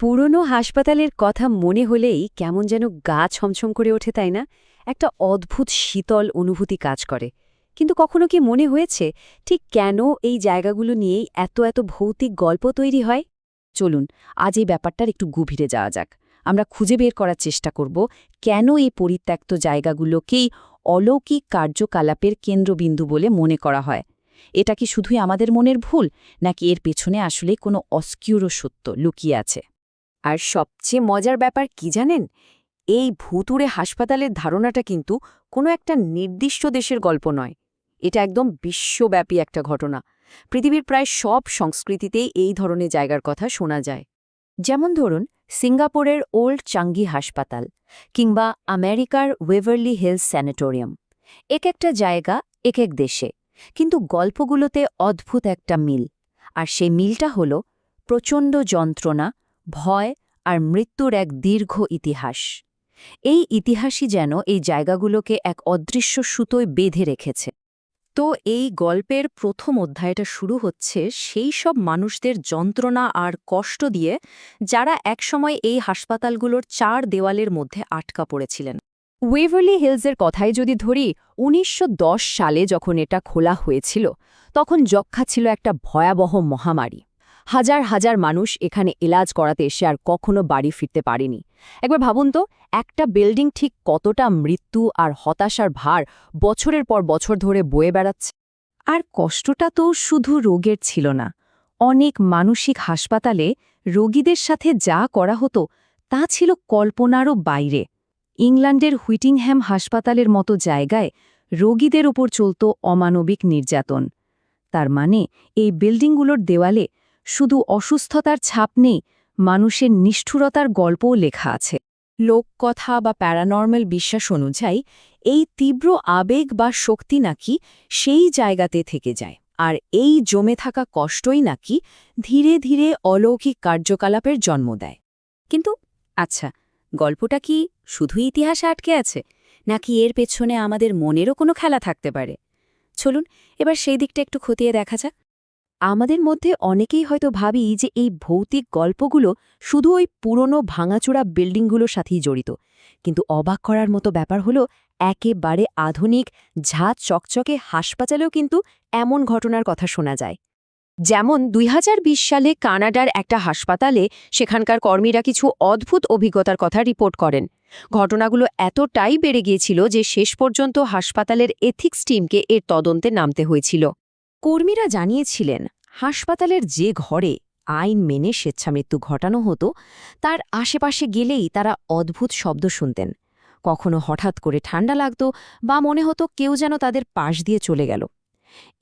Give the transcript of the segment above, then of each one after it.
পুরনো হাসপাতালের কথা মনে হলেই কেমন যেন গা ছমছম করে ওঠে, তাই না? একটা অদ্ভুত শীতল অনুভূতি কাজ করে। কিন্তু কখনো কি মনে হয়েছে, ঠিক কেন এই জায়গাগুলো নিয়েই এত এত ভৌতিক গল্প তৈরি হয়? চলুন, আজ এই ব্যাপারটার একটু গভীরে যাওয়া যাক। আমরা খুঁজে বের করার চেষ্টা করব, কেন এই পরিত্যক্ত জায়গাগুলোকেই অলৌকিক কার্যকলাপের কেন্দ্রবিন্দু বলে মনে করা হয়? এটা কি শুধুই আমাদের মনের ভুল, নাকি এর পেছনে আসলে কোনো অস্কিউরো সত্য লুকিয়ে আছে? আর সবচেয়ে মজার ব্যাপার কি জানেন? এই ভুতুড়ে হাসপাতালের ধারণাটা কিন্তু কোনো একটা নির্দিষ্ট দেশের গল্প নয়। এটা একদম বিশ্বব্যাপী একটা ঘটনা। পৃথিবীর প্রায় সব সংস্কৃতিতেই এই ধরনের জায়গার কথা শোনা যায়। যেমন ধরুন, সিঙ্গাপুরের ওল্ড চাঙ্গি হাসপাতাল কিংবা আমেরিকার ওয়েভারলি হিলস স্যানেটোরিয়াম। এক একটা জায়গা, এক এক দেশে। কিন্তু গল্পগুলোতে অদ্ভুত একটা মিল। আর সেই মিলটা হল প্রচণ্ড যন্ত্রণা, ভয় আর মৃত্যুর এক দীর্ঘ ইতিহাস। এই ইতিহাসই যেন এই জায়গাগুলোকে এক অদৃশ্য সুতোয় বেঁধে রেখেছে। তো এই গল্পের প্রথম অধ্যায়টা শুরু হচ্ছে সেই সব মানুষদের যন্ত্রণা আর কষ্ট দিয়ে যারা একসময় এই হাসপাতালগুলোর চার দেওয়ালের মধ্যে আটকা পড়েছিলেন। ওয়েভারলি হিলসের কথাই যদি ধরি, উনিশশো দশ সালে যখন এটা খোলা হয়েছিল, তখন যক্ষা ছিল একটা ভয়াবহ মহামারী। হাজার হাজার মানুষ এখানে এলাজ করাতে এসে আর কখনো বাড়ি ফিরতে পারেনি। একবার ভাবুন তো, একটা বিল্ডিং ঠিক কতটা মৃত্যু আর হতাশার ভার বছরের পর বছর ধরে বয়ে বেড়াচ্ছে। আর কষ্টটা তো শুধু রোগের ছিল না, অনেক মানসিক হাসপাতালে রোগীদের সাথে যা করা হতো তা ছিল কল্পনারও বাইরে। ইংল্যান্ডের হুইটিংহ্যাম হাসপাতালের মতো জায়গায় রোগীদের ওপর চলত অমানবিক নির্যাতন। তার মানে এই বিল্ডিংগুলোর দেওয়ালে শুধু অসুস্থতার ছাপ নেই, মানুষের নিষ্ঠুরতার গল্পও লেখা আছে। লোককথা বা প্যারানর্মাল বিশ্বাস অনুযায়ী, এই তীব্র আবেগ বা শক্তি নাকি সেই জায়গাতে থেকে যায়, আর এই জমে থাকা কষ্টই নাকি ধীরে ধীরে অলৌকিক কার্যকলাপের জন্ম দেয়। কিন্তু আচ্ছা গল্পটা কি শুধু ইতিহাসে আটকে আছে, নাকি এর পেছনে আমাদের মনেরও কোনো খেলা থাকতে পারে? চলুন, এবার সেই দিকটা একটু খতিয়ে দেখা যাক। আমাদের মধ্যে অনেকেই হয়তো ভাবি যে এই ভৌতিক গল্পগুলো শুধু ওই পুরনো ভাঙাচোরা বিল্ডিংগুলোর সাথেই জড়িত। কিন্তু অবাক করার মতো ব্যাপার হলো, একেবারে আধুনিক ঝা চকচকে হাসপাতালেও কিন্তু এমন ঘটনার কথা শোনা যায়। যেমন দুই হাজার বিশ সালে কানাডার একটা হাসপাতালে সেখানকার কর্মীরা কিছু অদ্ভুত অভিজ্ঞতার কথা রিপোর্ট করেন। ঘটনাগুলো এতটাই বেড়ে গিয়েছিল যে শেষ পর্যন্ত হাসপাতালের এথিক্স টিমকে এর তদন্তে নামতে হয়েছিল। কর্মীরা জানিয়েছিলেন হাসপাতালের যে ঘরে আইন মেনে স্বেচ্ছামৃত্যু ঘটানো হতো, তার আশেপাশে গেলেই তারা অদ্ভুত শব্দ শুনতেন। কখনো হঠাৎ করে ঠান্ডা লাগত বা মনে হতো কেউ যেন তাদের পাশ দিয়ে চলে গেল।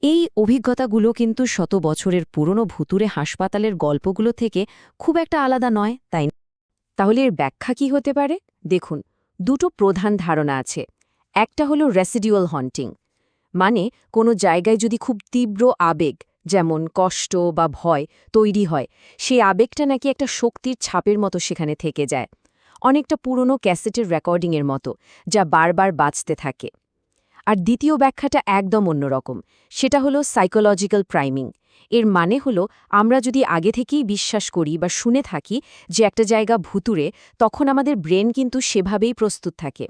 এই অভিজ্ঞতাগুলো কিন্তু শত বছরের পুরনো ভুতুরে হাসপাতালের গল্পগুলো থেকে খুব একটা আলাদা নয়, তাই? তাহলে এর ব্যাখ্যা কি হতে পারে? দেখুন, দুটো প্রধান ধারণা আছে। একটা হলো রেসিডিউয়াল হন্টিং মানে কোনো জায়গায় যদি খুব তীব্র আবেগ যেমন কষ্ট বা ভয় তৈরি হয়, সেই আবেগটা নাকি একটা শক্তির ছাপের মতো সেখানে থেকে যায়, অনেকটা পুরনো ক্যাসেটের রেকর্ডিংয়ের মতো, যা বারবার বাঁচতে থাকে। আর দ্বিতীয় ব্যাখ্যাটা একদম অন্যরকম, সেটা হলো সাইকোলজিক্যাল প্রাইমিং এর মানে হলো, আমরা যদি আগে থেকেই বিশ্বাস করি বা শুনে থাকি যে একটা জায়গা ভুতুরে তখন আমাদের ব্রেন কিন্তু সেভাবেই প্রস্তুত থাকে।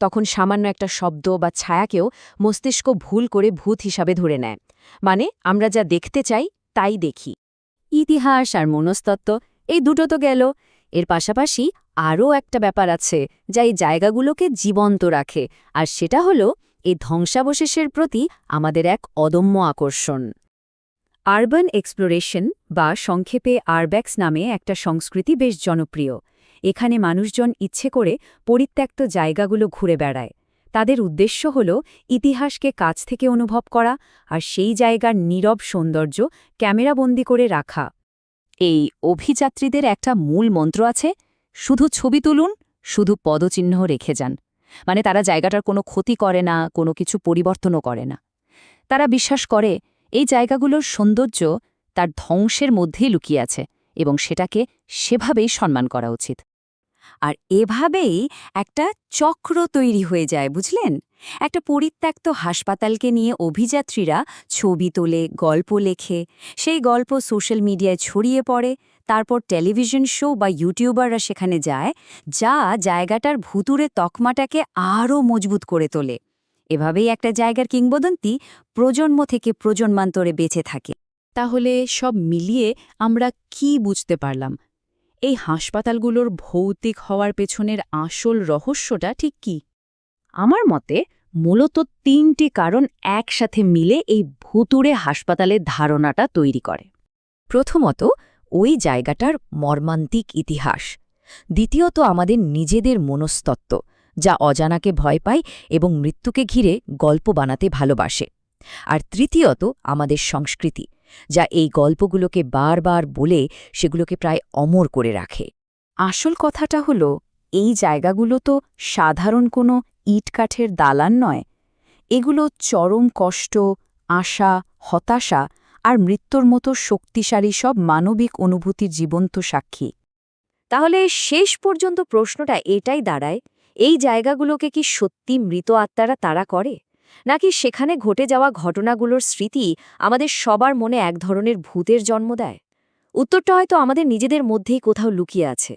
তখন সামান্য একটা শব্দ বা ছায়াকেও মস্তিষ্ক ভুল করে ভূত হিসাবে ধরে নেয়। মানে আমরা যা দেখতে চাই, তাই দেখি। ইতিহাস আর মনস্তত্ত্ব, এই দুটো তো গেল। এর পাশাপাশি আরও একটা ব্যাপার আছে, যা এই জায়গাগুলোকে জীবন্ত রাখে, আর সেটা হলো, এই ধ্বংসাবশেষের প্রতি আমাদের এক অদম্য আকর্ষণ। আরবান এক্সপ্লোরেশন বা সংক্ষেপে আরব্যাক্স নামে একটা সংস্কৃতি বেশ জনপ্রিয়। এখানে মানুষজন ইচ্ছে করে পরিত্যক্ত জায়গাগুলো ঘুরে বেড়ায়। তাদের উদ্দেশ্য হল ইতিহাসকে কাছ থেকে অনুভব করা আর সেই জায়গার নীরব সৌন্দর্য ক্যামেরাবন্দি করে রাখা। এই অভিযাত্রীদের একটা মূল মন্ত্র আছে, শুধু ছবি তুলুন, শুধু পদচিহ্ন রেখে যান। মানে তারা জায়গাটার কোনো ক্ষতি করে না, কোনো কিছু পরিবর্তনও করে না। তারা বিশ্বাস করে এই জায়গাগুলোর সৌন্দর্য তার ধ্বংসের মধ্যেই লুকিয়ে আছে এবং সেটাকে সেভাবেই সম্মান করা উচিত। আর এভাবেই একটা চক্র তৈরি হয়ে যায়, বুঝলেন? একটা পরিত্যক্ত হাসপাতালকে নিয়ে অভিযাত্রীরা ছবি তোলে, গল্প লেখে, সেই গল্প সোশ্যাল মিডিয়ায় ছড়িয়ে পড়ে, তারপর টেলিভিশন শো বা ইউটিউবাররা সেখানে যায়, যা জায়গাটার ভুতুরে তকমাটাকে আরও মজবুত করে তোলে। এভাবেই একটা জায়গার কিংবদন্তি প্রজন্ম থেকে প্রজন্মান্তরে বেঁচে থাকে। তাহলে সব মিলিয়ে আমরা কি বুঝতে পারলাম? এই হাসপাতালগুলোর ভৌতিক হওয়ার পেছনের আসল রহস্যটা ঠিক কি? আমার মতে, মূলত তিনটি কারণ একসাথে মিলে এই ভুতুরে হাসপাতালের ধারণাটা তৈরি করে। প্রথমত, ওই জায়গাটার মর্মান্তিক ইতিহাস। দ্বিতীয়ত, আমাদের নিজেদের মনস্তত্ত্ব। যা অজানাকে ভয় পায় এবং মৃত্যুকে ঘিরে গল্প বানাতে ভালোবাসে। আর তৃতীয়ত, আমাদের সংস্কৃতি, যা এই গল্পগুলোকে বারবার বলে সেগুলোকে প্রায় অমর করে রাখে। আসল কথাটা হলো, এই জায়গাগুলো তো সাধারণ কোনো ইটকাঠের দালান নয়। এগুলো চরম কষ্ট, আশা, হতাশা আর মৃত্যুর মতো শক্তিশালী সব মানবিক অনুভূতির জীবন্ত সাক্ষী। তাহলে শেষ পর্যন্ত প্রশ্নটা এটাই দাঁড়ায় এই জায়গাগুলোকে কি সত্যি মৃত আত্মারা তারা করে? নাকি সেখানে ঘটে যাওয়া ঘটনাগুলোর স্মৃতি আমাদের সবার মনে এক ধরনের ভূতের জন্ম দেয়? উত্তরটা হয়তো আমাদের নিজেদের মধ্যেই কোথাও লুকিয়ে আছে।